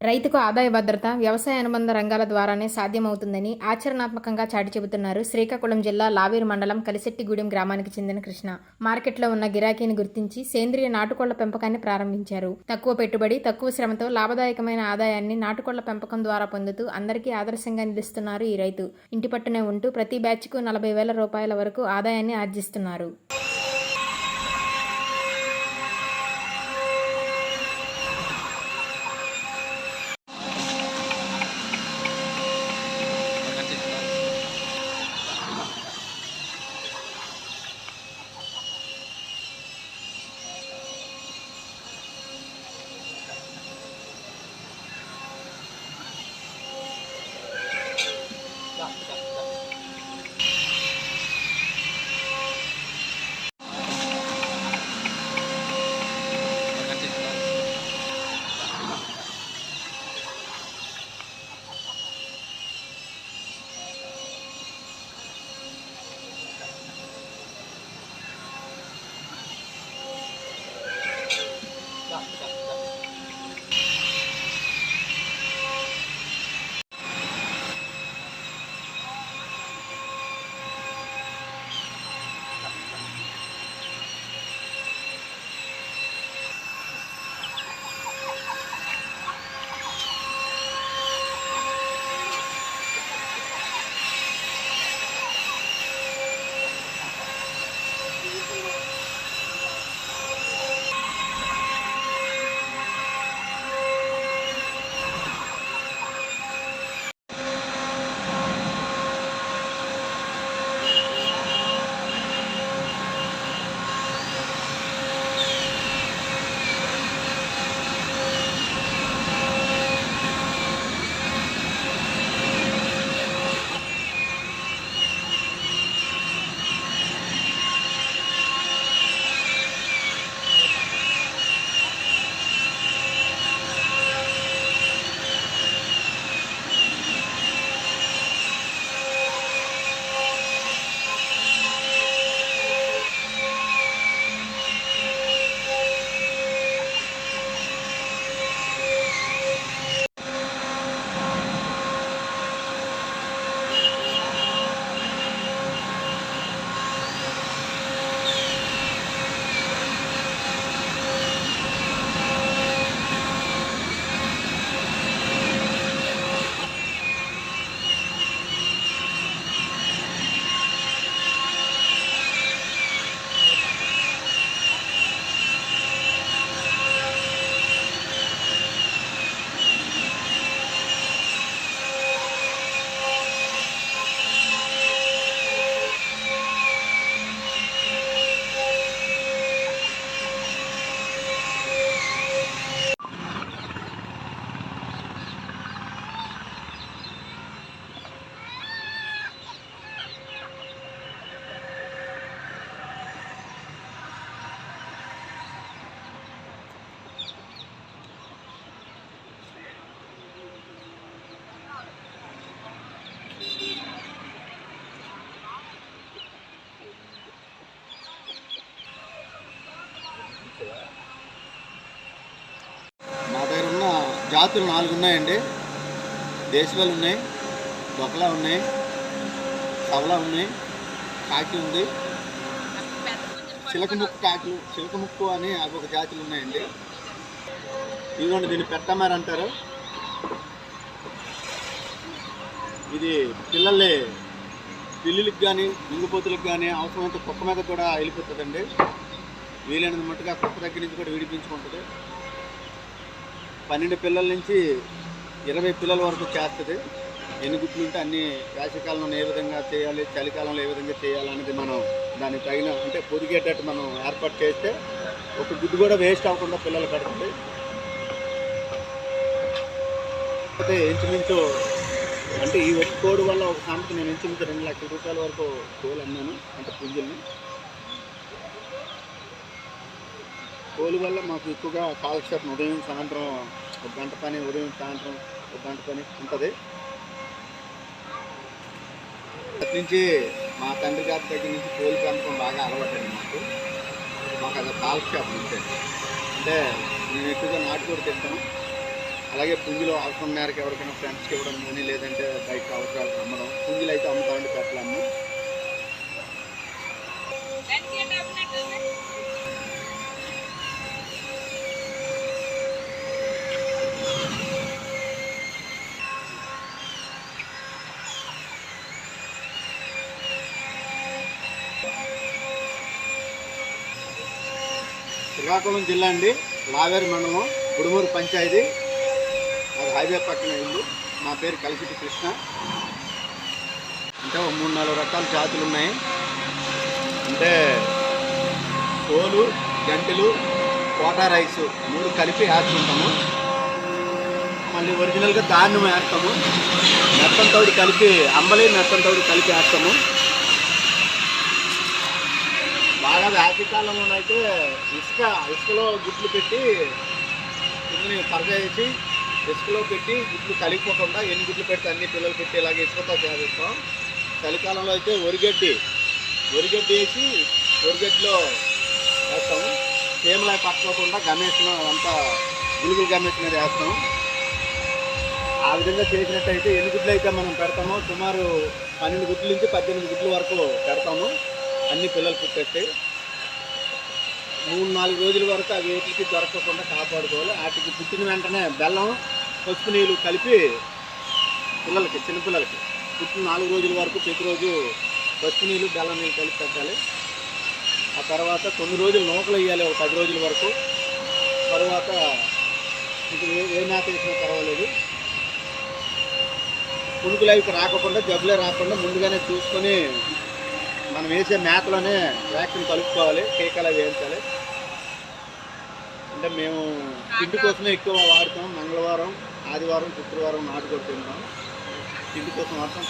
రైతుకు ఆదాయ భద్రత వ్యవసాయ అనుబంధ రంగాల ద్వారానే సాధ్యమవుతుందని ఆచరణాత్మకంగా చాటి చెబుతున్నారు శ్రీకాకుళం జిల్లా లావేరు మండలం కలిసెట్టిగూడెం గ్రామానికి చెందిన కృష్ణ. మార్కెట్లో ఉన్న గిరాకీని గుర్తించి సేంద్రియ నాటుకోళ్ళ పెంపకాన్ని ప్రారంభించారు. తక్కువ పెట్టుబడి తక్కువ శ్రమతో లాభదాయకమైన ఆదాయాన్ని నాటుకోళ్ళ పెంపకం ద్వారా పొందుతూ అందరికీ ఆదర్శంగా నిలుస్తున్నారు ఈ రైతు. ఇంటి పట్టునే ఉంటూ ప్రతి బ్యాచ్కు నలభై వేల రూపాయల వరకు ఆదాయాన్ని ఆర్జిస్తున్నారు. జాతులు నాలుగు ఉన్నాయండి. దేశవాళ్ళు ఉన్నాయి దొకలా ఉన్నాయి సవలా ఉన్నాయి కాకి ఉంది. చిలక ముక్కు కాకులు అని అవి ఒక జాతులు ఉన్నాయండి. ఇదిగోండి దీన్ని పెట్టమారు అంటారు. ఇది పిల్లల్ని పిల్లులకు కానీ ఇంగుపోతులకు కానీ అవసరమైతే కుక్క మీద కూడా వెళ్ళిపోతుందండి. వీలైనంత మట్టుగా కుక్క దగ్గర నుంచి కూడా విడిపించుకుంటుంది. పన్నెండు పిల్లల నుంచి ఇరవై పిల్లల వరకు చేస్తుంది. ఎన్ని గుడ్లు ఉంటే అన్ని వేసవికాలంలో ఏ విధంగా చేయాలి చలికాలంలో ఏ విధంగా చేయాలనేది మనం దానికి తగిన అంటే పొదిగేటట్టు మనం ఏర్పాటు చేస్తే ఒక గుడ్డు కూడా వేస్ట్ అవ్వకుండా పిల్లలు పెడుతుంది అయితే ఇంచుమించు అంటే ఈ ఒక్క కోడి వల్ల ఒక సామెత నేను ఇంచుమించు రెండు లక్షల రూపాయల వరకు కోలు అన్నాను అంటే పుంజుల్ని. కోలు వల్ల మాకు ఎక్కువగా కాలక్షేపం ఉదయం సాయంత్రం ఒక గంట పని ఉదయం సాయంత్రం ఒక గంట పని ఉంటుంది. అటు నుంచి మా తండ్రి గారి దగ్గర నుంచి కోడి పెంపకం బాగా అలవాటండి మాకు. మాకు అది కాలక్షేపం అంతే. అంటే మేము ఎక్కువగా నాటుకోడి తింటాం. అలాగే పుంజులు అవసరం మేరకు ఎవరికైనా ఫ్రెండ్స్కి ఇవ్వడం కానీ లేదంటే బయట అవసరాలకు అమ్మడం. పుంజులు అయితే అమ్ముతామండి పెట్టలేము. శ్రీకాకుళం జిల్లా అండి. లావేరు మండలం గుడుమూరు పంచాయతీ. అది హైవే పక్కన ఇల్లు నా పేరు కలిసిటి కృష్ణ. అంటే ఒక మూడు నాలుగు రకాల జాతులు ఉన్నాయి. అంటే కోలు గంటెలు కోటా రైస్ మూడు కలిపి వేస్తుంటాము. మళ్ళీ ఒరిజినల్గా ధాన్యం వేస్తాము. మెత్తం తోడు కలిపి అంబలి మెత్తం తోడు కలిపి వేస్తాము. బాగా వేసవికాలంలో అయితే ఇసుక ఇసుకలో గుడ్లు పెట్టి ఇల్లుని పరద ఇసుకలో పెట్టి గుడ్లు కలిగిపోకుండా ఎన్ని గుడ్లు పెడితే అన్ని పిల్లలు పెట్టి ఇలాగే ఇసుకతో చేస్తాం చలికాలంలో అయితే వరిగడ్డి వరిగడ్డి వేసి వరిగడ్డిలో వేస్తాము తేమలా పట్టుకోకుండా గమేషను అంతా గులుగులు గమేష్ మీద వేస్తాము ఆ విధంగా చేసినట్టయితే ఎన్ని గుడ్లు అయితే మనం పెడతామో సుమారు పన్నెండు గుడ్ల నుంచి పద్దెనిమిది గుడ్ల వరకు పెడతాము. అన్ని పిల్లలు పుట్టేస్తాయి మూడు నాలుగు రోజుల వరకు అవి వేటికి దొరకకుండా కాపాడుకోవాలి. వాటికి పుట్టిన వెంటనే బెల్లం పసుపు నీళ్ళు కలిపి పిల్లలకి చిన్నపిల్లలకి పుట్టిన నాలుగు రోజుల వరకు ప్రతిరోజు పసుపు నీళ్ళు బెల్లం నీళ్ళు కలిపి పెట్టాలి. ఆ తర్వాత కొన్ని రోజులు నూకలు వేయాలి ఒక పది రోజుల వరకు. తర్వాత ఇది ఏ ఏ మేత వేసినా పర్వాలేదు. పులుకులు అవి రాకుండా జబ్బులే రాకుండా ముందుగానే చూసుకొని మనం వేసే మేతలోనే వ్యాక్సిన్ కలుపుకోవాలి టీకాలు వేయించాలి. అంటే మేము తిండి కోసమే ఎక్కువ వాడతాం మంగళవారం ఆదివారం శుక్రవారం నాటుకొని తింటాం. తిండి కోసం వాడతాం.